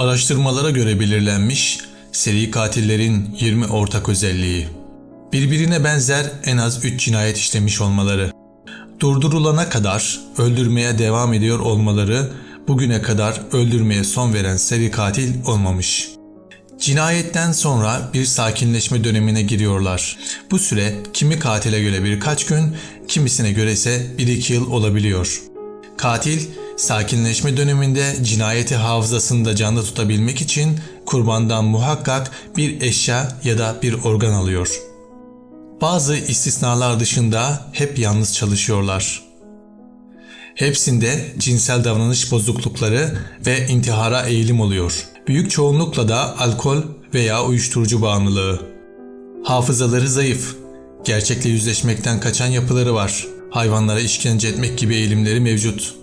Araştırmalara göre belirlenmiş seri katillerin 20 ortak özelliği. Birbirine benzer en az 3 cinayet işlemiş olmaları. Durdurulana kadar öldürmeye devam ediyor olmaları bugüne kadar öldürmeye son veren seri katil olmamış. Cinayetten sonra bir sakinleşme dönemine giriyorlar. Bu süre kimi katile göre birkaç gün, kimisine göre ise 1-2 yıl olabiliyor. Katil sakinleşme döneminde cinayeti hafızasında canlı tutabilmek için kurbandan muhakkak bir eşya ya da bir organ alıyor. Bazı istisnalar dışında hep yalnız çalışıyorlar. Hepsinde cinsel davranış bozuklukları ve intihara eğilim oluyor. Büyük çoğunlukla da alkol veya uyuşturucu bağımlılığı. Hafızaları zayıf. Gerçekle yüzleşmekten kaçan yapıları var. Hayvanlara işkence etmek gibi eğilimleri mevcut.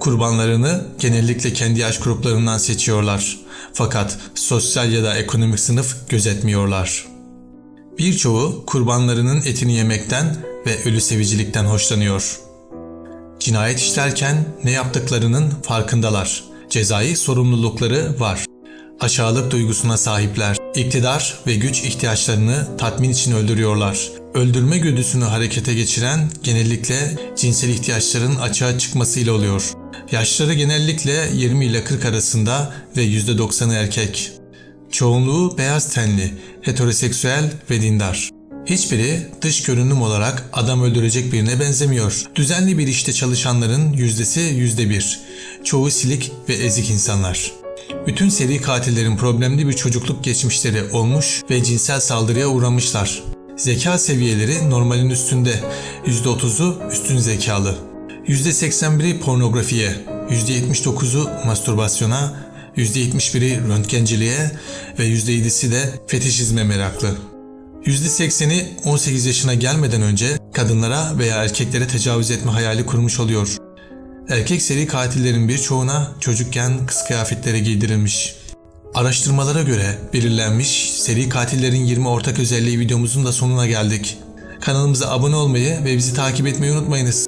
Kurbanlarını genellikle kendi yaş gruplarından seçiyorlar. Fakat sosyal ya da ekonomik sınıf gözetmiyorlar. Birçoğu kurbanlarının etini yemekten ve ölü sevicilikten hoşlanıyor. Cinayet işlerken ne yaptıklarının farkındalar. Cezai sorumlulukları var. Aşağılık duygusuna sahipler. İktidar ve güç ihtiyaçlarını tatmin için öldürüyorlar. Öldürme güdüsünü harekete geçiren genellikle cinsel ihtiyaçların açığa çıkmasıyla oluyor. Yaşları genellikle 20 ile 40 arasında ve %90'ı erkek. Çoğunluğu beyaz tenli, heteroseksüel ve dindar. Hiçbiri dış görünüm olarak adam öldürecek birine benzemiyor. Düzenli bir işte çalışanların yüzdesi yüzde bir. Çoğu silik ve ezik insanlar. Bütün seri katillerin problemli bir çocukluk geçmişleri olmuş ve cinsel saldırıya uğramışlar. Zeka seviyeleri normalin üstünde, %30'u üstün zekalı. %81'i pornografiye, %79'u mastürbasyona, %71'i röntgenciliğe ve %7'si de fetişizme meraklı. %80'i 18 yaşına gelmeden önce kadınlara veya erkeklere tecavüz etme hayali kurmuş oluyor. Erkek seri katillerin birçoğuna çocukken kız kıyafetleri giydirilmiş. Araştırmalara göre belirlenmiş seri katillerin 20 ortak özelliği videomuzun da sonuna geldik. Kanalımıza abone olmayı ve bizi takip etmeyi unutmayınız.